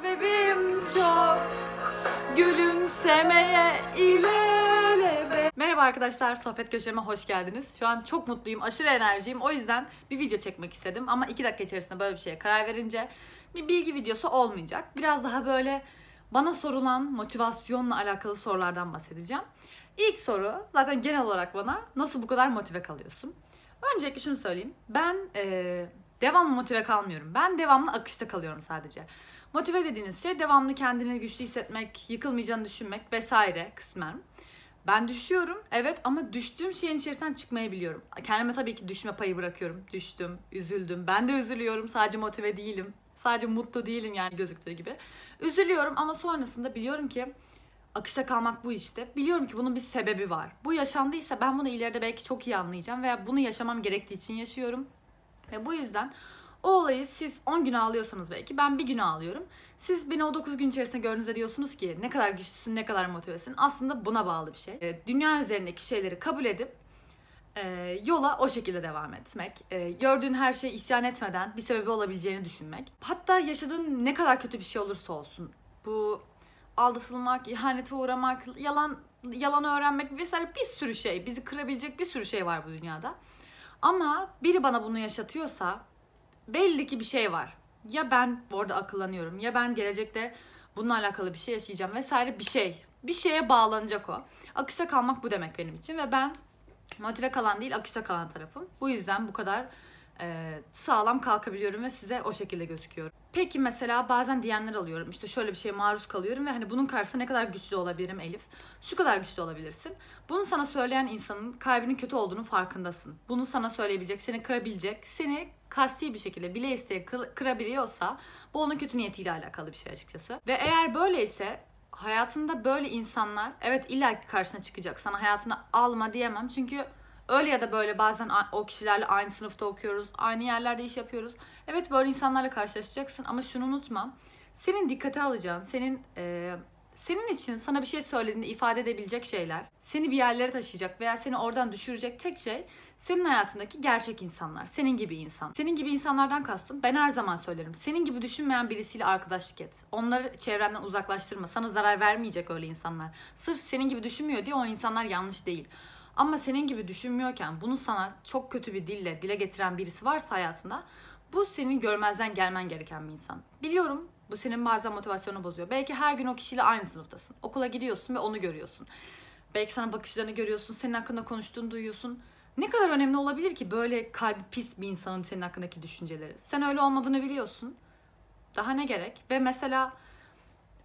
Sebebim çok gülümsemeye ilelebe. Merhaba arkadaşlar, sohbet köşeme hoş geldiniz. Şu an çok mutluyum, aşırı enerjiyim. O yüzden bir video çekmek istedim. Ama iki dakika içerisinde böyle bir şeye karar verince bir bilgi videosu olmayacak. Biraz daha böyle bana sorulan motivasyonla alakalı sorulardan bahsedeceğim. İlk soru zaten genel olarak bana nasıl bu kadar motive kalıyorsun? Öncelikle şunu söyleyeyim. Ben e, devamlı motive kalmıyorum. Ben devamlı akışta kalıyorum sadece. Motive dediğiniz şey devamlı kendini güçlü hissetmek, yıkılmayacağını düşünmek vesaire kısmen. Ben düşüyorum evet ama düştüğüm şeyin içerisinden çıkmayı biliyorum. Kendime tabii ki düşme payı bırakıyorum. Düştüm, üzüldüm. Ben de üzülüyorum. Sadece motive değilim. Sadece mutlu değilim yani gözüktüğü gibi. Üzülüyorum ama sonrasında biliyorum ki akışta kalmak bu işte. Biliyorum ki bunun bir sebebi var. Bu yaşandıysa ben bunu ileride belki çok iyi anlayacağım veya bunu yaşamam gerektiği için yaşıyorum. Ve bu yüzden o olayı siz 10 gün ağlıyorsanız belki ben bir gün ağlıyorum. Siz beni o 9 gün içerisinde gördüğünüzde diyorsunuz ki ne kadar güçlüsün, ne kadar motivesin. Aslında buna bağlı bir şey. E, Dünya üzerindeki şeyleri kabul edip e, yola o şekilde devam etmek. E, gördüğün her şeye isyan etmeden bir sebebi olabileceğini düşünmek. Hatta yaşadığın ne kadar kötü bir şey olursa olsun. Bu aldatılmak, ihanete uğramak, yalan yalan öğrenmek vesaire bir sürü şey, bizi kırabilecek bir sürü şey var bu dünyada. Ama biri bana bunu yaşatıyorsa belli ki bir şey var. Ya ben orada akıllanıyorum ya ben gelecekte bununla alakalı bir şey yaşayacağım vesaire bir şey. Bir şeye bağlanacak o. Akışta kalmak bu demek benim için ve ben motive kalan değil akışta kalan tarafım. Bu yüzden bu kadar e, sağlam kalkabiliyorum ve size o şekilde gözüküyorum. Peki mesela bazen diyenler alıyorum. İşte şöyle bir şeye maruz kalıyorum ve hani bunun karşısında ne kadar güçlü olabilirim Elif? Şu kadar güçlü olabilirsin. Bunu sana söyleyen insanın kalbinin kötü olduğunu farkındasın. Bunu sana söyleyebilecek, seni kırabilecek, seni kasti bir şekilde bile isteye kırabiliyorsa bu onun kötü niyetiyle alakalı bir şey açıkçası. Ve eğer böyleyse hayatında böyle insanlar evet illa karşına çıkacak. Sana hayatına alma diyemem. Çünkü öyle ya da böyle bazen o kişilerle aynı sınıfta okuyoruz. Aynı yerlerde iş yapıyoruz. Evet böyle insanlarla karşılaşacaksın ama şunu unutma. Senin dikkate alacağın, senin e, senin için sana bir şey söylediğinde ifade edebilecek şeyler, seni bir yerlere taşıyacak veya seni oradan düşürecek tek şey senin hayatındaki gerçek insanlar. Senin gibi insan. Senin gibi insanlardan kastım ben her zaman söylerim. Senin gibi düşünmeyen birisiyle arkadaşlık et. Onları çevrenden uzaklaştırma. Sana zarar vermeyecek öyle insanlar. Sırf senin gibi düşünmüyor diye o insanlar yanlış değil. Ama senin gibi düşünmüyorken bunu sana çok kötü bir dille dile getiren birisi varsa hayatında bu senin görmezden gelmen gereken bir insan. Biliyorum bu senin bazen motivasyonu bozuyor. Belki her gün o kişiyle aynı sınıftasın. Okula gidiyorsun ve onu görüyorsun. Belki sana bakışlarını görüyorsun, senin hakkında konuştuğunu duyuyorsun. Ne kadar önemli olabilir ki böyle kalbi pis bir insanın senin hakkındaki düşünceleri? Sen öyle olmadığını biliyorsun. Daha ne gerek? Ve mesela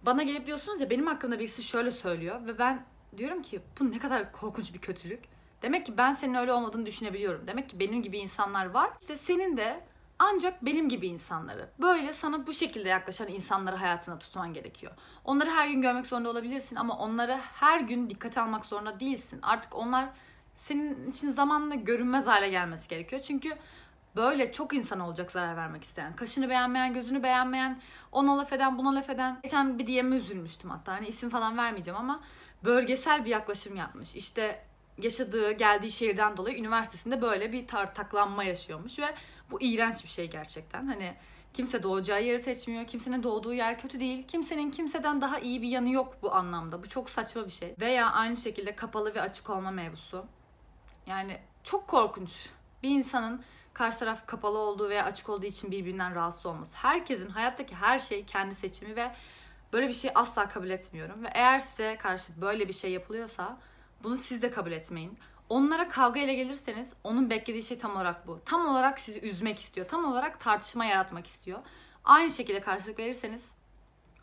bana gelip diyorsunuz ya benim hakkımda birisi şöyle söylüyor ve ben diyorum ki bu ne kadar korkunç bir kötülük. Demek ki ben senin öyle olmadığını düşünebiliyorum. Demek ki benim gibi insanlar var. İşte senin de ancak benim gibi insanları, böyle sana bu şekilde yaklaşan insanları hayatına tutman gerekiyor. Onları her gün görmek zorunda olabilirsin ama onları her gün dikkate almak zorunda değilsin. Artık onlar senin için zamanla görünmez hale gelmesi gerekiyor. Çünkü böyle çok insan olacak zarar vermek isteyen. Kaşını beğenmeyen, gözünü beğenmeyen, ona laf eden, buna laf eden. Geçen bir DM'e üzülmüştüm hatta. Hani isim falan vermeyeceğim ama bölgesel bir yaklaşım yapmış. İşte yaşadığı, geldiği şehirden dolayı üniversitesinde böyle bir tartaklanma yaşıyormuş ve bu iğrenç bir şey gerçekten. Hani kimse doğacağı yeri seçmiyor. Kimsenin doğduğu yer kötü değil. Kimsenin kimseden daha iyi bir yanı yok bu anlamda. Bu çok saçma bir şey. Veya aynı şekilde kapalı ve açık olma mevzusu. Yani çok korkunç. Bir insanın karşı taraf kapalı olduğu veya açık olduğu için birbirinden rahatsız olması. Herkesin hayattaki her şey kendi seçimi ve böyle bir şey asla kabul etmiyorum. Ve eğer size karşı böyle bir şey yapılıyorsa bunu siz de kabul etmeyin. Onlara kavga ile gelirseniz onun beklediği şey tam olarak bu. Tam olarak sizi üzmek istiyor. Tam olarak tartışma yaratmak istiyor. Aynı şekilde karşılık verirseniz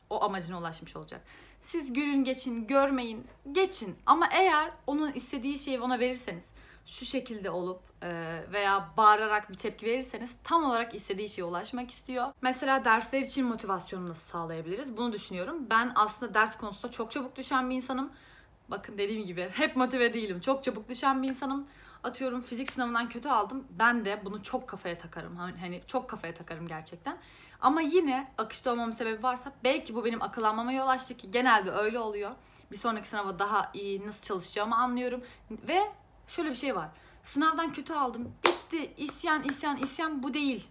o amacına ulaşmış olacak. Siz gülün geçin, görmeyin, geçin. Ama eğer onun istediği şeyi ona verirseniz şu şekilde olup e, veya bağırarak bir tepki verirseniz tam olarak istediği şeye ulaşmak istiyor. Mesela dersler için motivasyonu nasıl sağlayabiliriz? Bunu düşünüyorum. Ben aslında ders konusunda çok çabuk düşen bir insanım. Bakın dediğim gibi hep motive değilim. Çok çabuk düşen bir insanım. Atıyorum fizik sınavından kötü aldım. Ben de bunu çok kafaya takarım. Hani, hani çok kafaya takarım gerçekten. Ama yine akışta olmamın sebebi varsa belki bu benim akıllanmama yol açtı ki genelde öyle oluyor. Bir sonraki sınava daha iyi nasıl çalışacağımı anlıyorum. Ve şöyle bir şey var. Sınavdan kötü aldım. Bitti. İsyan, isyan, isyan bu değil.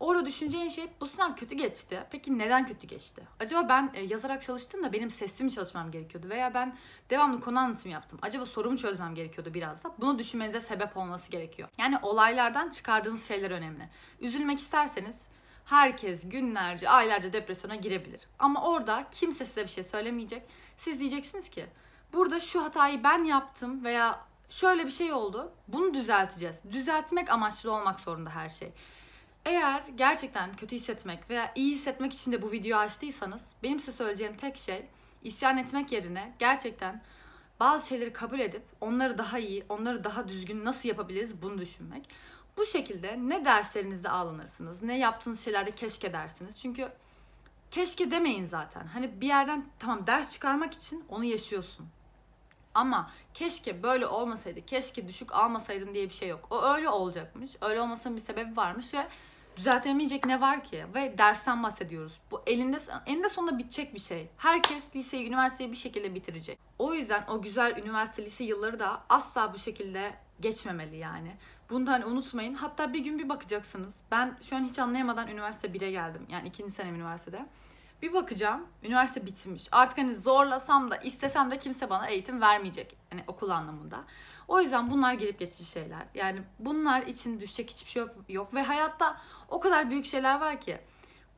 Orada düşüneceğin şey bu sınav kötü geçti. Peki neden kötü geçti? Acaba ben e, yazarak çalıştım da benim sesli çalışmam gerekiyordu? Veya ben devamlı konu anlatımı yaptım. Acaba sorumu çözmem gerekiyordu biraz da? Bunu düşünmenize sebep olması gerekiyor. Yani olaylardan çıkardığınız şeyler önemli. Üzülmek isterseniz herkes günlerce, aylarca depresyona girebilir. Ama orada kimse size bir şey söylemeyecek. Siz diyeceksiniz ki burada şu hatayı ben yaptım veya şöyle bir şey oldu. Bunu düzelteceğiz. Düzeltmek amaçlı olmak zorunda her şey. Eğer gerçekten kötü hissetmek veya iyi hissetmek için de bu videoyu açtıysanız benim size söyleyeceğim tek şey isyan etmek yerine gerçekten bazı şeyleri kabul edip onları daha iyi, onları daha düzgün nasıl yapabiliriz bunu düşünmek. Bu şekilde ne derslerinizde ağlanırsınız, ne yaptığınız şeylerde keşke dersiniz. Çünkü keşke demeyin zaten. Hani bir yerden tamam ders çıkarmak için onu yaşıyorsun. Ama keşke böyle olmasaydı, keşke düşük almasaydım diye bir şey yok. O öyle olacakmış. Öyle olmasının bir sebebi varmış ve düzeltemeyecek ne var ki? Ve dersten bahsediyoruz. Bu elinde eninde sonunda bitecek bir şey. Herkes liseyi, üniversiteyi bir şekilde bitirecek. O yüzden o güzel üniversite, lise yılları da asla bu şekilde geçmemeli yani. Bunu da hani unutmayın. Hatta bir gün bir bakacaksınız. Ben şu an hiç anlayamadan üniversite 1'e geldim. Yani ikinci senem üniversitede. Bir bakacağım üniversite bitmiş. Artık hani zorlasam da istesem de kimse bana eğitim vermeyecek. Hani okul anlamında. O yüzden bunlar gelip geçici şeyler. Yani bunlar için düşecek hiçbir şey yok, yok. Ve hayatta o kadar büyük şeyler var ki.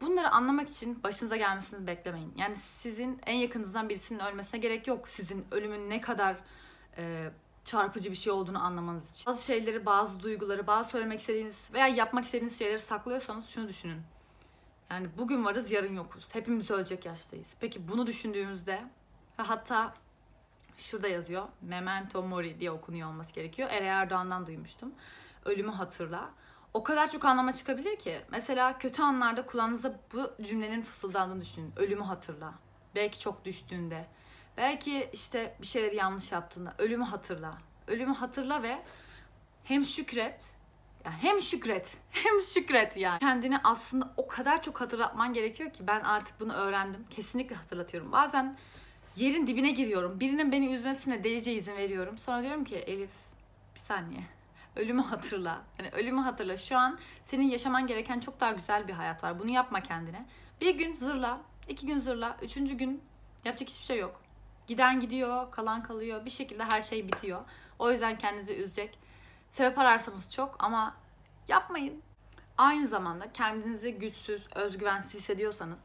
Bunları anlamak için başınıza gelmesini beklemeyin. Yani sizin en yakınınızdan birisinin ölmesine gerek yok. Sizin ölümün ne kadar e, çarpıcı bir şey olduğunu anlamanız için. Bazı şeyleri, bazı duyguları, bazı söylemek istediğiniz veya yapmak istediğiniz şeyleri saklıyorsanız şunu düşünün. Yani bugün varız, yarın yokuz. Hepimiz ölecek yaştayız. Peki bunu düşündüğümüzde ve hatta şurada yazıyor. Memento mori diye okunuyor olması gerekiyor. Ere Erdoğan'dan duymuştum. Ölümü hatırla. O kadar çok anlama çıkabilir ki. Mesela kötü anlarda kulağınızda bu cümlenin fısıldandığını düşünün. Ölümü hatırla. Belki çok düştüğünde. Belki işte bir şeyleri yanlış yaptığında. Ölümü hatırla. Ölümü hatırla ve hem şükret yani hem şükret hem şükret yani. Kendini aslında o kadar çok hatırlatman gerekiyor ki ben artık bunu öğrendim. Kesinlikle hatırlatıyorum. Bazen yerin dibine giriyorum. Birinin beni üzmesine delice izin veriyorum. Sonra diyorum ki Elif bir saniye. Ölümü hatırla. Yani ölümü hatırla. Şu an senin yaşaman gereken çok daha güzel bir hayat var. Bunu yapma kendine. Bir gün zırla, iki gün zırla, üçüncü gün yapacak hiçbir şey yok. Giden gidiyor, kalan kalıyor. Bir şekilde her şey bitiyor. O yüzden kendinizi üzecek. Sebep ararsanız çok ama yapmayın. Aynı zamanda kendinizi güçsüz, özgüvensiz hissediyorsanız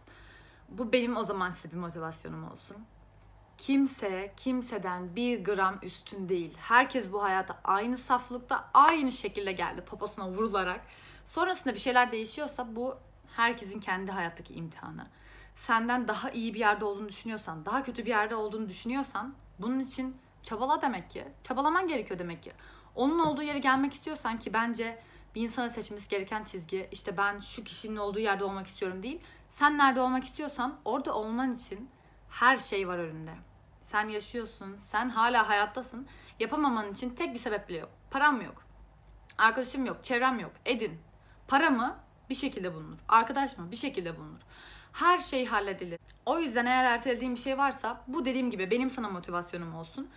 bu benim o zaman size bir motivasyonum olsun. Kimse kimseden bir gram üstün değil. Herkes bu hayata aynı saflıkta, aynı şekilde geldi poposuna vurularak. Sonrasında bir şeyler değişiyorsa bu herkesin kendi hayattaki imtihanı. Senden daha iyi bir yerde olduğunu düşünüyorsan, daha kötü bir yerde olduğunu düşünüyorsan bunun için çabala demek ki. Çabalaman gerekiyor demek ki. Onun olduğu yere gelmek istiyorsan ki bence bir insana seçmesi gereken çizgi işte ben şu kişinin olduğu yerde olmak istiyorum değil. Sen nerede olmak istiyorsan orada olman için her şey var önünde. Sen yaşıyorsun, sen hala hayattasın. Yapamaman için tek bir sebep bile yok. Param yok. Arkadaşım yok, çevrem yok. Edin. Para mı? Bir şekilde bulunur. Arkadaş mı? Bir şekilde bulunur. Her şey halledilir. O yüzden eğer ertelediğin bir şey varsa bu dediğim gibi benim sana motivasyonum olsun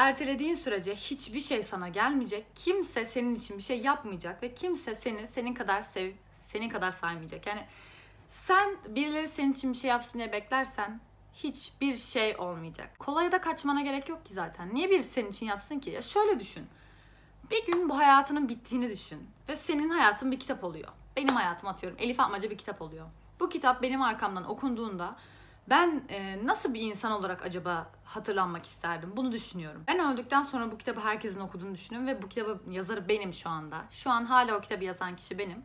ertelediğin sürece hiçbir şey sana gelmeyecek. Kimse senin için bir şey yapmayacak ve kimse seni senin kadar sev, senin kadar saymayacak. Yani sen birileri senin için bir şey yapsın diye beklersen hiçbir şey olmayacak. Kolaya da kaçmana gerek yok ki zaten. Niye birisi senin için yapsın ki? Ya şöyle düşün. Bir gün bu hayatının bittiğini düşün. Ve senin hayatın bir kitap oluyor. Benim hayatım atıyorum. Elif Atmaca bir kitap oluyor. Bu kitap benim arkamdan okunduğunda ben e, nasıl bir insan olarak acaba hatırlanmak isterdim? Bunu düşünüyorum. Ben öldükten sonra bu kitabı herkesin okuduğunu düşünüyorum ve bu kitabın yazarı benim şu anda. Şu an hala o kitabı yazan kişi benim.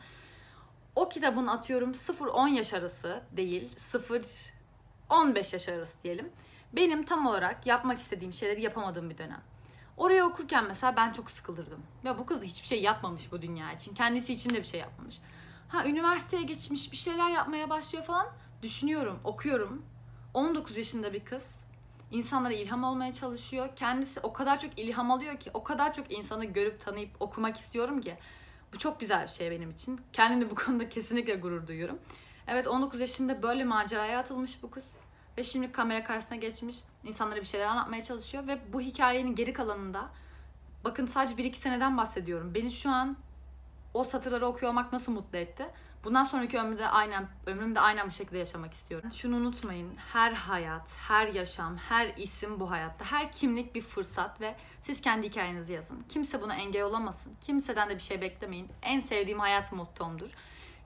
O kitabın atıyorum 0-10 yaş arası değil, 0-15 yaş arası diyelim. Benim tam olarak yapmak istediğim şeyleri yapamadığım bir dönem. Orayı okurken mesela ben çok sıkılırdım. Ya bu kız hiçbir şey yapmamış bu dünya için. Kendisi için de bir şey yapmamış. Ha üniversiteye geçmiş bir şeyler yapmaya başlıyor falan. Düşünüyorum, okuyorum. 19 yaşında bir kız insanlara ilham olmaya çalışıyor. Kendisi o kadar çok ilham alıyor ki, o kadar çok insanı görüp tanıyıp okumak istiyorum ki. Bu çok güzel bir şey benim için. Kendini bu konuda kesinlikle gurur duyuyorum. Evet 19 yaşında böyle maceraya atılmış bu kız. Ve şimdi kamera karşısına geçmiş. insanlara bir şeyler anlatmaya çalışıyor. Ve bu hikayenin geri kalanında bakın sadece 1-2 seneden bahsediyorum. Beni şu an o satırları okuyor olmak nasıl mutlu etti? Bundan sonraki ömrümde aynen ömrümde aynen bu şekilde yaşamak istiyorum. Şunu unutmayın. Her hayat, her yaşam, her isim bu hayatta, her kimlik bir fırsat ve siz kendi hikayenizi yazın. Kimse buna engel olamasın. Kimseden de bir şey beklemeyin. En sevdiğim hayat mottomdur.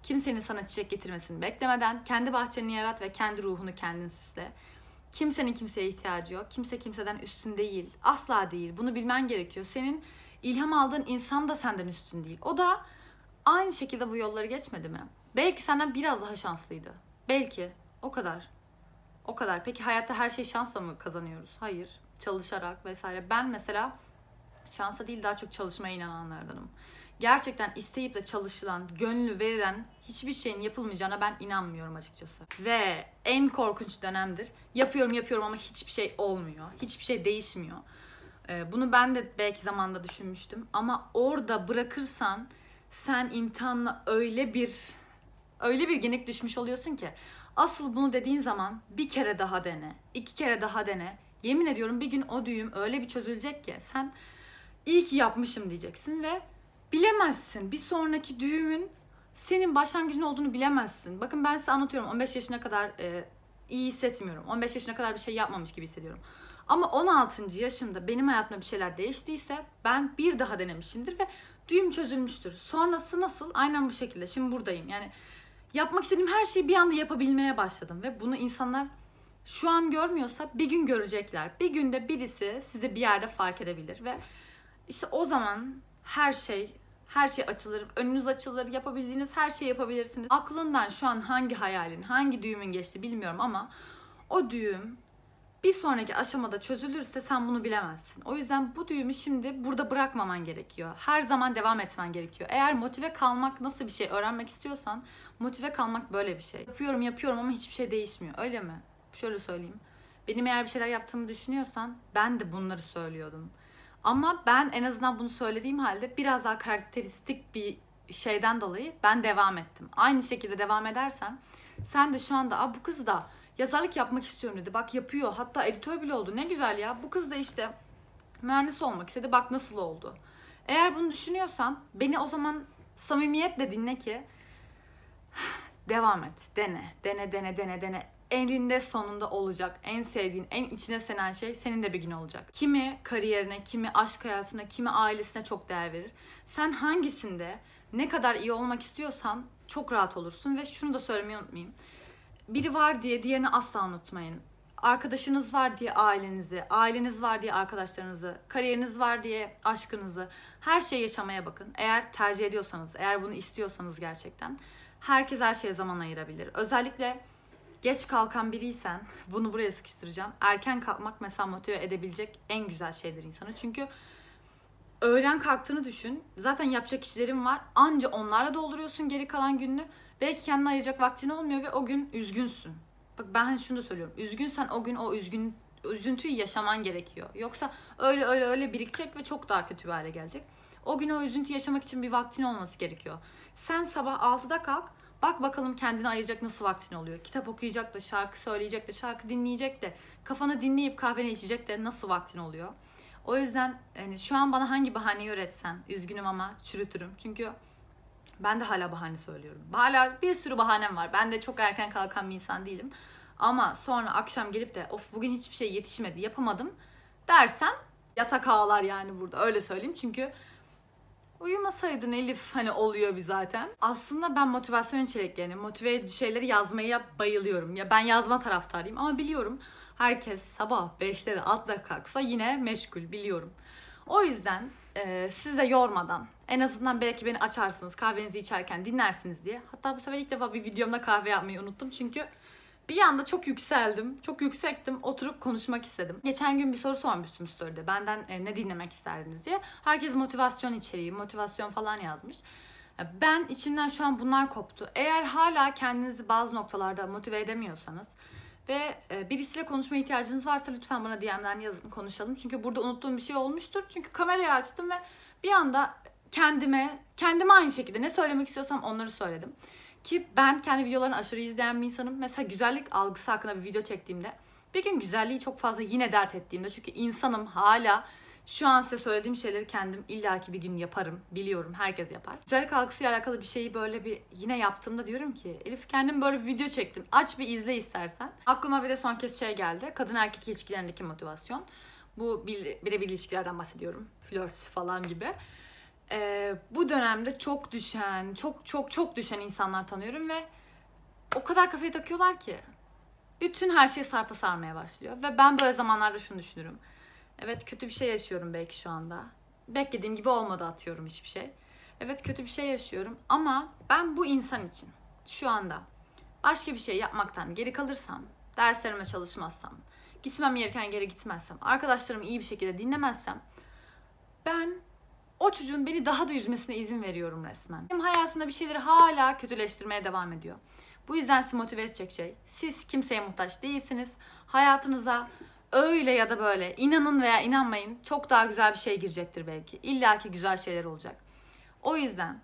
Kimsenin sana çiçek getirmesini beklemeden kendi bahçeni yarat ve kendi ruhunu kendin süsle. Kimsenin kimseye ihtiyacı yok. Kimse kimseden üstün değil. Asla değil. Bunu bilmen gerekiyor. Senin ilham aldığın insan da senden üstün değil. O da aynı şekilde bu yolları geçmedi mi? Belki senden biraz daha şanslıydı. Belki. O kadar. O kadar. Peki hayatta her şey şansla mı kazanıyoruz? Hayır. Çalışarak vesaire. Ben mesela şansa değil daha çok çalışmaya inananlardanım. Gerçekten isteyip de çalışılan, gönlü verilen hiçbir şeyin yapılmayacağına ben inanmıyorum açıkçası. Ve en korkunç dönemdir. Yapıyorum yapıyorum ama hiçbir şey olmuyor. Hiçbir şey değişmiyor. Ee, bunu ben de belki zamanda düşünmüştüm. Ama orada bırakırsan sen imtihanla öyle bir öyle bir genik düşmüş oluyorsun ki asıl bunu dediğin zaman bir kere daha dene, iki kere daha dene. Yemin ediyorum bir gün o düğüm öyle bir çözülecek ki sen iyi ki yapmışım diyeceksin ve bilemezsin. Bir sonraki düğümün senin başlangıcın olduğunu bilemezsin. Bakın ben size anlatıyorum 15 yaşına kadar e, iyi hissetmiyorum. 15 yaşına kadar bir şey yapmamış gibi hissediyorum. Ama 16. yaşımda benim hayatımda bir şeyler değiştiyse ben bir daha denemişimdir ve düğüm çözülmüştür. Sonrası nasıl? Aynen bu şekilde. Şimdi buradayım. Yani yapmak istediğim her şeyi bir anda yapabilmeye başladım ve bunu insanlar şu an görmüyorsa bir gün görecekler. Bir günde birisi sizi bir yerde fark edebilir ve işte o zaman her şey her şey açılır, önünüz açılır, yapabildiğiniz her şeyi yapabilirsiniz. Aklından şu an hangi hayalin, hangi düğümün geçti bilmiyorum ama o düğüm bir sonraki aşamada çözülürse sen bunu bilemezsin. O yüzden bu düğümü şimdi burada bırakmaman gerekiyor. Her zaman devam etmen gerekiyor. Eğer motive kalmak nasıl bir şey öğrenmek istiyorsan motive kalmak böyle bir şey. Yapıyorum yapıyorum ama hiçbir şey değişmiyor. Öyle mi? Şöyle söyleyeyim. Benim eğer bir şeyler yaptığımı düşünüyorsan ben de bunları söylüyordum. Ama ben en azından bunu söylediğim halde biraz daha karakteristik bir şeyden dolayı ben devam ettim. Aynı şekilde devam edersen sen de şu anda bu kız da yazarlık yapmak istiyorum dedi. Bak yapıyor. Hatta editör bile oldu. Ne güzel ya. Bu kız da işte mühendis olmak istedi. Bak nasıl oldu. Eğer bunu düşünüyorsan beni o zaman samimiyetle dinle ki devam et. Dene. Dene dene dene dene. Elinde sonunda olacak. En sevdiğin, en içine senen şey senin de bir gün olacak. Kimi kariyerine, kimi aşk hayatına, kimi ailesine çok değer verir. Sen hangisinde ne kadar iyi olmak istiyorsan çok rahat olursun ve şunu da söylemeyi unutmayayım biri var diye diğerini asla unutmayın. Arkadaşınız var diye ailenizi, aileniz var diye arkadaşlarınızı, kariyeriniz var diye aşkınızı, her şeyi yaşamaya bakın. Eğer tercih ediyorsanız, eğer bunu istiyorsanız gerçekten herkes her şeye zaman ayırabilir. Özellikle geç kalkan biriysen, bunu buraya sıkıştıracağım. Erken kalkmak mesela motive edebilecek en güzel şeydir insanı. Çünkü öğlen kalktığını düşün. Zaten yapacak işlerin var. Anca onlarla dolduruyorsun geri kalan gününü. Belki kendine ayıracak vaktin olmuyor ve o gün üzgünsün. Bak ben hani şunu da söylüyorum. Üzgünsen o gün o üzgün üzüntüyü yaşaman gerekiyor. Yoksa öyle öyle öyle birikecek ve çok daha kötü bir hale gelecek. O gün o üzüntü yaşamak için bir vaktin olması gerekiyor. Sen sabah 6'da kalk. Bak bakalım kendine ayıracak nasıl vaktin oluyor. Kitap okuyacak da, şarkı söyleyecek de, şarkı dinleyecek de, kafanı dinleyip kahveni içecek de nasıl vaktin oluyor. O yüzden yani şu an bana hangi bahaneyi öğretsen üzgünüm ama çürütürüm. Çünkü ben de hala bahane söylüyorum. Hala bir sürü bahanem var. Ben de çok erken kalkan bir insan değilim. Ama sonra akşam gelip de of bugün hiçbir şey yetişmedi, yapamadım dersem yatak ağlar yani burada. Öyle söyleyeyim. Çünkü uyumasaydın Elif hani oluyor bir zaten. Aslında ben motivasyon içeriklerini, motive edici şeyleri yazmaya bayılıyorum. Ya ben yazma taraftarıyım ama biliyorum herkes sabah 5'te de 6'da kalksa yine meşgul biliyorum. O yüzden e, siz yormadan en azından belki beni açarsınız kahvenizi içerken dinlersiniz diye. Hatta bu sefer ilk defa bir videomda kahve yapmayı unuttum çünkü bir anda çok yükseldim. Çok yüksektim. Oturup konuşmak istedim. Geçen gün bir soru sormuştum story'de. Benden e, ne dinlemek isterdiniz diye. Herkes motivasyon içeriği, motivasyon falan yazmış. Ben içimden şu an bunlar koptu. Eğer hala kendinizi bazı noktalarda motive edemiyorsanız ve e, birisiyle konuşma ihtiyacınız varsa lütfen bana DM'den yazın konuşalım. Çünkü burada unuttuğum bir şey olmuştur. Çünkü kamerayı açtım ve bir anda kendime, kendime aynı şekilde ne söylemek istiyorsam onları söyledim. Ki ben kendi videolarını aşırı izleyen bir insanım. Mesela güzellik algısı hakkında bir video çektiğimde bir gün güzelliği çok fazla yine dert ettiğimde çünkü insanım hala Şu an size söylediğim şeyleri kendim illaki bir gün yaparım. Biliyorum herkes yapar. Güzellik algısıyla alakalı bir şeyi böyle bir yine yaptığımda diyorum ki Elif kendim böyle bir video çektim. Aç bir izle istersen. Aklıma bir de son kez şey geldi. Kadın erkek ilişkilerindeki motivasyon. Bu birebir ilişkilerden bahsediyorum. Flört falan gibi. Ee, bu dönemde çok düşen, çok çok çok düşen insanlar tanıyorum ve o kadar kafayı takıyorlar ki bütün her şey sarpa sarmaya başlıyor. Ve ben böyle zamanlarda şunu düşünürüm. Evet kötü bir şey yaşıyorum belki şu anda. Beklediğim gibi olmadı atıyorum hiçbir şey. Evet kötü bir şey yaşıyorum ama ben bu insan için şu anda başka bir şey yapmaktan geri kalırsam, derslerime çalışmazsam, gitmem gereken yere gitmezsem, arkadaşlarımı iyi bir şekilde dinlemezsem ben o çocuğun beni daha da üzmesine izin veriyorum resmen. Benim hayatımda bir şeyleri hala kötüleştirmeye devam ediyor. Bu yüzden sizi motive edecek şey. Siz kimseye muhtaç değilsiniz. Hayatınıza öyle ya da böyle inanın veya inanmayın çok daha güzel bir şey girecektir belki. İlla ki güzel şeyler olacak. O yüzden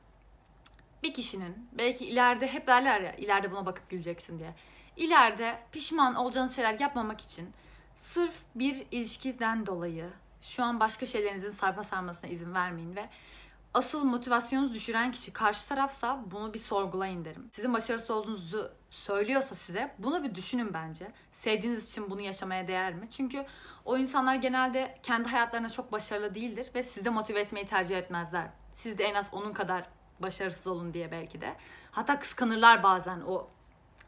bir kişinin belki ileride hep derler ya ileride buna bakıp güleceksin diye. İleride pişman olacağınız şeyler yapmamak için sırf bir ilişkiden dolayı şu an başka şeylerinizin sarpa sarmasına izin vermeyin ve asıl motivasyonunuzu düşüren kişi karşı tarafsa bunu bir sorgulayın derim. Sizin başarısız olduğunuzu söylüyorsa size bunu bir düşünün bence. Sevdiğiniz için bunu yaşamaya değer mi? Çünkü o insanlar genelde kendi hayatlarına çok başarılı değildir ve sizi de motive etmeyi tercih etmezler. Siz de en az onun kadar başarısız olun diye belki de. Hatta kıskanırlar bazen o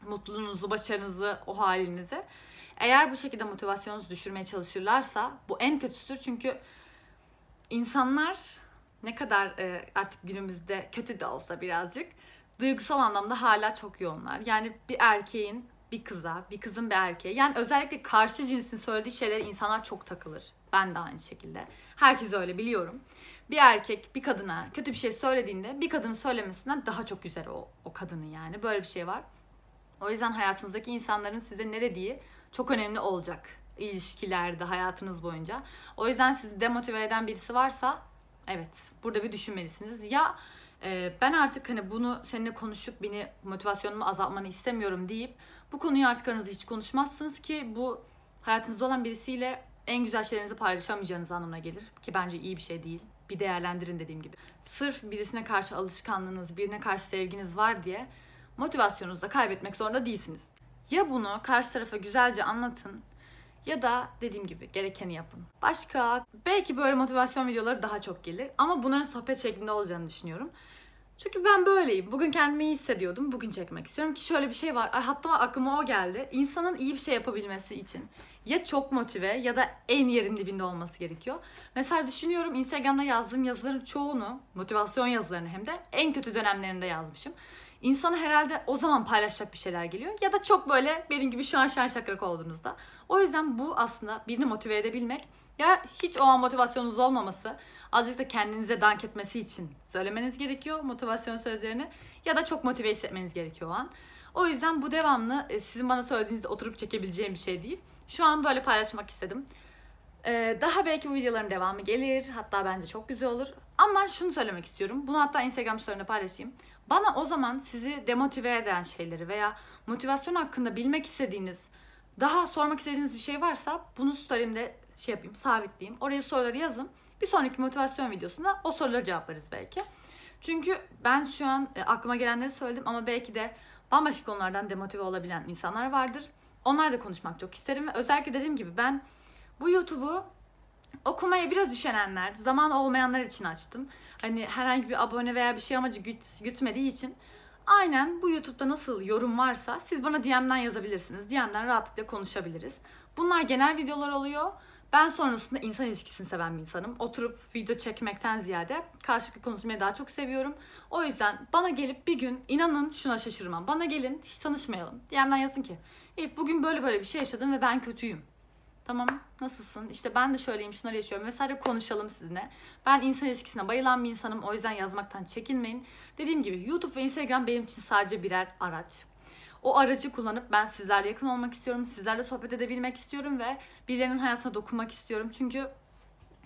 mutluluğunuzu, başarınızı, o halinizi. Eğer bu şekilde motivasyonunuzu düşürmeye çalışırlarsa bu en kötüsüdür. Çünkü insanlar ne kadar e, artık günümüzde kötü de olsa birazcık duygusal anlamda hala çok yoğunlar. Yani bir erkeğin bir kıza, bir kızın bir erkeğe. Yani özellikle karşı cinsin söylediği şeylere insanlar çok takılır. Ben de aynı şekilde. Herkes öyle biliyorum. Bir erkek bir kadına kötü bir şey söylediğinde bir kadının söylemesinden daha çok üzer o, o kadının yani. Böyle bir şey var. O yüzden hayatınızdaki insanların size ne dediği çok önemli olacak ilişkilerde hayatınız boyunca. O yüzden sizi demotive eden birisi varsa evet burada bir düşünmelisiniz. Ya e, ben artık hani bunu seninle konuşup beni motivasyonumu azaltmanı istemiyorum deyip bu konuyu artık aranızda hiç konuşmazsınız ki bu hayatınızda olan birisiyle en güzel şeylerinizi paylaşamayacağınız anlamına gelir. Ki bence iyi bir şey değil. Bir değerlendirin dediğim gibi. Sırf birisine karşı alışkanlığınız, birine karşı sevginiz var diye motivasyonunuzu da kaybetmek zorunda değilsiniz. Ya bunu karşı tarafa güzelce anlatın ya da dediğim gibi gerekeni yapın. Başka belki böyle motivasyon videoları daha çok gelir ama bunların sohbet şeklinde olacağını düşünüyorum. Çünkü ben böyleyim. Bugün kendimi iyi hissediyordum. Bugün çekmek istiyorum ki şöyle bir şey var. Hatta aklıma o geldi. İnsanın iyi bir şey yapabilmesi için ya çok motive ya da en yerin dibinde olması gerekiyor. Mesela düşünüyorum Instagram'da yazdığım yazıların çoğunu, motivasyon yazılarını hem de en kötü dönemlerinde yazmışım. İnsana herhalde o zaman paylaşacak bir şeyler geliyor. Ya da çok böyle benim gibi şu an şen şakrak olduğunuzda. O yüzden bu aslında birini motive edebilmek ya hiç o an motivasyonunuz olmaması, azıcık da kendinize dank etmesi için söylemeniz gerekiyor motivasyon sözlerini ya da çok motive hissetmeniz gerekiyor o an. O yüzden bu devamlı e, sizin bana söylediğinizde oturup çekebileceğim bir şey değil. Şu an böyle paylaşmak istedim. Ee, daha belki bu videoların devamı gelir. Hatta bence çok güzel olur. Ama şunu söylemek istiyorum. Bunu hatta Instagram story'inde paylaşayım. Bana o zaman sizi demotive eden şeyleri veya motivasyon hakkında bilmek istediğiniz, daha sormak istediğiniz bir şey varsa bunu story'imde şey yapayım, sabitleyeyim. Oraya soruları yazın. Bir sonraki motivasyon videosunda o soruları cevaplarız belki. Çünkü ben şu an e, aklıma gelenleri söyledim ama belki de bambaşka konulardan demotive olabilen insanlar vardır. Onlar da konuşmak çok isterim ve özellikle dediğim gibi ben bu YouTube'u okumaya biraz düşenenler, zaman olmayanlar için açtım. Hani herhangi bir abone veya bir şey amacı güt, gütmediği için aynen bu YouTube'da nasıl yorum varsa siz bana DM'den yazabilirsiniz. DM'den rahatlıkla konuşabiliriz. Bunlar genel videolar oluyor. Ben sonrasında insan ilişkisini seven bir insanım. Oturup video çekmekten ziyade karşılıklı konuşmayı daha çok seviyorum. O yüzden bana gelip bir gün inanın şuna şaşırmam. Bana gelin hiç tanışmayalım. DM'den yazın ki bugün böyle böyle bir şey yaşadım ve ben kötüyüm. Tamam nasılsın? İşte ben de şöyleyim şunları yaşıyorum vesaire konuşalım sizinle. Ben insan ilişkisine bayılan bir insanım. O yüzden yazmaktan çekinmeyin. Dediğim gibi YouTube ve Instagram benim için sadece birer araç. O aracı kullanıp ben sizlerle yakın olmak istiyorum. Sizlerle sohbet edebilmek istiyorum ve birilerinin hayatına dokunmak istiyorum. Çünkü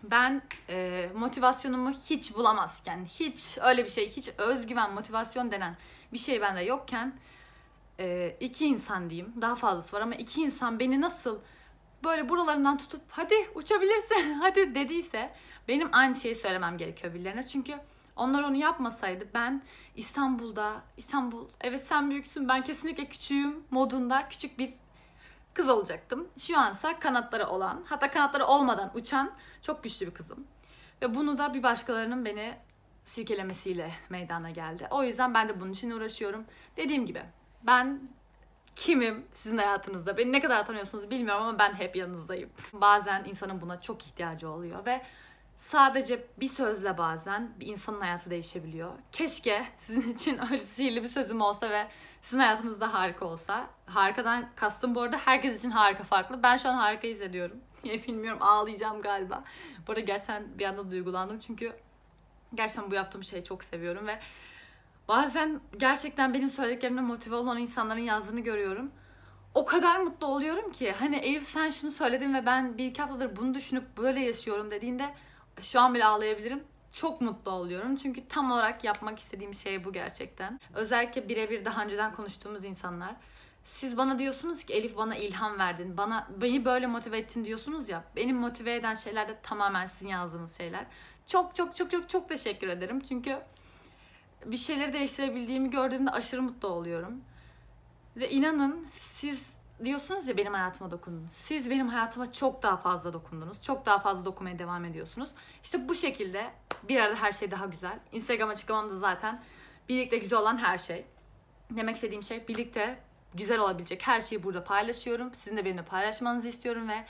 ben e, motivasyonumu hiç bulamazken, hiç öyle bir şey, hiç özgüven, motivasyon denen bir şey bende yokken e, iki insan diyeyim, daha fazlası var ama iki insan beni nasıl böyle buralarından tutup hadi uçabilirsin hadi dediyse benim aynı şeyi söylemem gerekiyor birilerine. Çünkü onlar onu yapmasaydı ben İstanbul'da İstanbul evet sen büyüksün ben kesinlikle küçüğüm modunda küçük bir kız olacaktım. Şu ansa kanatları olan hatta kanatları olmadan uçan çok güçlü bir kızım. Ve bunu da bir başkalarının beni silkelemesiyle meydana geldi. O yüzden ben de bunun için uğraşıyorum. Dediğim gibi ben kimim sizin hayatınızda? Beni ne kadar tanıyorsunuz bilmiyorum ama ben hep yanınızdayım. Bazen insanın buna çok ihtiyacı oluyor ve sadece bir sözle bazen bir insanın hayatı değişebiliyor. Keşke sizin için öyle sihirli bir sözüm olsa ve sizin hayatınızda harika olsa. Harikadan kastım bu arada herkes için harika farklı. Ben şu an harika hissediyorum. Niye bilmiyorum ağlayacağım galiba. Bu arada gerçekten bir anda duygulandım çünkü gerçekten bu yaptığım şeyi çok seviyorum ve bazen gerçekten benim söylediklerimle motive olan insanların yazdığını görüyorum. O kadar mutlu oluyorum ki hani Elif sen şunu söyledin ve ben bir iki haftadır bunu düşünüp böyle yaşıyorum dediğinde şu an bile ağlayabilirim. Çok mutlu oluyorum çünkü tam olarak yapmak istediğim şey bu gerçekten. Özellikle birebir daha önceden konuştuğumuz insanlar. Siz bana diyorsunuz ki Elif bana ilham verdin, bana beni böyle motive ettin diyorsunuz ya. Benim motive eden şeyler de tamamen sizin yazdığınız şeyler. Çok çok çok çok çok teşekkür ederim. Çünkü bir şeyleri değiştirebildiğimi gördüğümde aşırı mutlu oluyorum. Ve inanın siz diyorsunuz ya benim hayatıma dokundun. Siz benim hayatıma çok daha fazla dokundunuz. Çok daha fazla dokunmaya devam ediyorsunuz. İşte bu şekilde bir arada her şey daha güzel. Instagram açıklamamda zaten birlikte güzel olan her şey. Demek istediğim şey birlikte güzel olabilecek her şeyi burada paylaşıyorum. Sizin de benimle paylaşmanızı istiyorum ve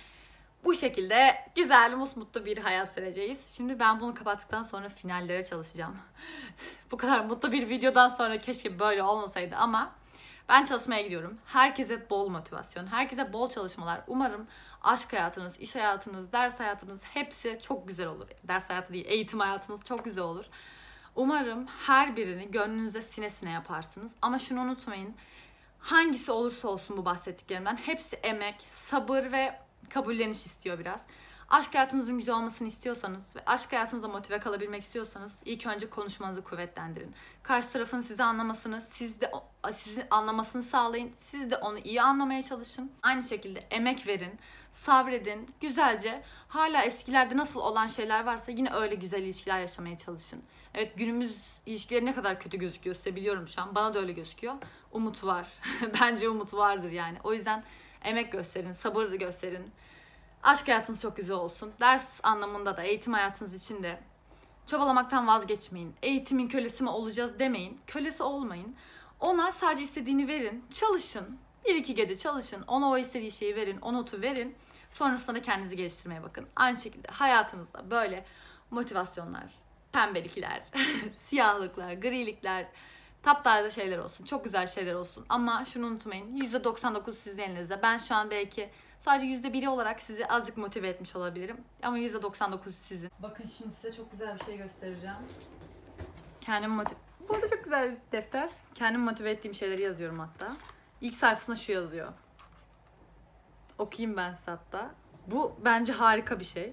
bu şekilde güzel, mutlu bir hayat süreceğiz. Şimdi ben bunu kapattıktan sonra finallere çalışacağım. bu kadar mutlu bir videodan sonra keşke böyle olmasaydı ama ben çalışmaya gidiyorum. Herkese bol motivasyon, herkese bol çalışmalar. Umarım aşk hayatınız, iş hayatınız, ders hayatınız hepsi çok güzel olur. Ders hayatı değil, eğitim hayatınız çok güzel olur. Umarım her birini gönlünüze sine sine yaparsınız. Ama şunu unutmayın. Hangisi olursa olsun bu bahsettiklerimden hepsi emek, sabır ve kabulleniş istiyor biraz. Aşk hayatınızın güzel olmasını istiyorsanız ve aşk hayatınıza motive kalabilmek istiyorsanız ilk önce konuşmanızı kuvvetlendirin. Karşı tarafın sizi anlamasını, siz de sizi anlamasını sağlayın. Siz de onu iyi anlamaya çalışın. Aynı şekilde emek verin, sabredin, güzelce hala eskilerde nasıl olan şeyler varsa yine öyle güzel ilişkiler yaşamaya çalışın. Evet günümüz ilişkileri ne kadar kötü gözüküyor size biliyorum şu an. Bana da öyle gözüküyor. Umut var. Bence umut vardır yani. O yüzden emek gösterin, sabır gösterin. Aşk hayatınız çok güzel olsun. Ders anlamında da, eğitim hayatınız için de çabalamaktan vazgeçmeyin. Eğitimin kölesi mi olacağız demeyin. Kölesi olmayın. Ona sadece istediğini verin. Çalışın. Bir iki gece çalışın. Ona o istediği şeyi verin. O notu verin. Sonrasında da kendinizi geliştirmeye bakın. Aynı şekilde hayatınızda böyle motivasyonlar, pembelikler, siyahlıklar, grilikler, taptaze şeyler olsun. Çok güzel şeyler olsun. Ama şunu unutmayın. %99 sizin elinizde. Ben şu an belki sadece %1'i olarak sizi azıcık motive etmiş olabilirim. Ama %99 sizin. Bakın şimdi size çok güzel bir şey göstereceğim. Kendimi motive... Bu arada çok güzel bir defter. Kendimi motive ettiğim şeyleri yazıyorum hatta. İlk sayfasında şu yazıyor. Okuyayım ben size hatta. Bu bence harika bir şey.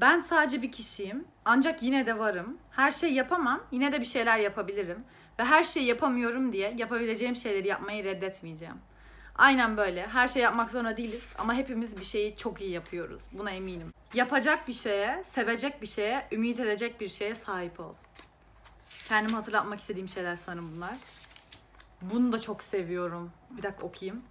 Ben sadece bir kişiyim. Ancak yine de varım. Her şey yapamam. Yine de bir şeyler yapabilirim. Ve her şeyi yapamıyorum diye yapabileceğim şeyleri yapmayı reddetmeyeceğim. Aynen böyle. Her şey yapmak zorunda değiliz ama hepimiz bir şeyi çok iyi yapıyoruz. Buna eminim. Yapacak bir şeye, sevecek bir şeye, ümit edecek bir şeye sahip ol. Kendimi hatırlatmak istediğim şeyler sanırım bunlar. Bunu da çok seviyorum. Bir dakika okuyayım.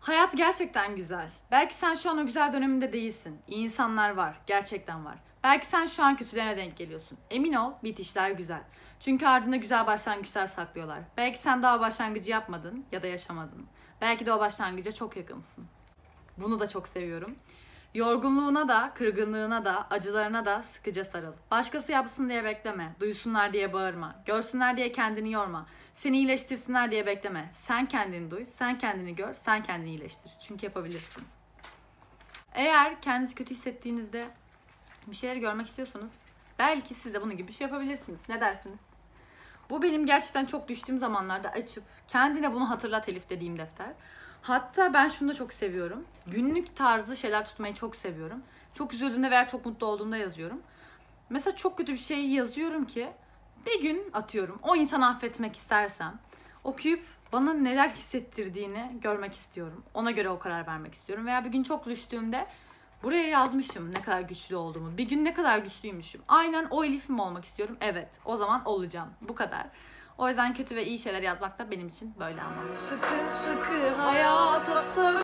Hayat gerçekten güzel. Belki sen şu an o güzel döneminde değilsin. İyi insanlar var. Gerçekten var. Belki sen şu an kötülerine denk geliyorsun. Emin ol bitişler güzel. Çünkü ardında güzel başlangıçlar saklıyorlar. Belki sen daha başlangıcı yapmadın ya da yaşamadın. Belki de o başlangıca çok yakınsın. Bunu da çok seviyorum. Yorgunluğuna da, kırgınlığına da, acılarına da sıkıca sarıl. Başkası yapsın diye bekleme. Duysunlar diye bağırma. Görsünler diye kendini yorma. Seni iyileştirsinler diye bekleme. Sen kendini duy, sen kendini gör, sen kendini iyileştir. Çünkü yapabilirsin. Eğer kendinizi kötü hissettiğinizde bir şeyleri görmek istiyorsanız belki siz de bunun gibi bir şey yapabilirsiniz. Ne dersiniz? Bu benim gerçekten çok düştüğüm zamanlarda açıp kendine bunu hatırlat Elif dediğim defter. Hatta ben şunu da çok seviyorum. Günlük tarzı şeyler tutmayı çok seviyorum. Çok üzüldüğümde veya çok mutlu olduğumda yazıyorum. Mesela çok kötü bir şey yazıyorum ki bir gün atıyorum o insanı affetmek istersem okuyup bana neler hissettirdiğini görmek istiyorum. Ona göre o karar vermek istiyorum. Veya bir gün çok düştüğümde buraya yazmışım ne kadar güçlü olduğumu. Bir gün ne kadar güçlüymüşüm. Aynen o Elif mi olmak istiyorum? Evet. O zaman olacağım. Bu kadar. O yüzden kötü ve iyi şeyler yazmak da benim için böyle anlamlı. Sıkı sıkı hayata sarıl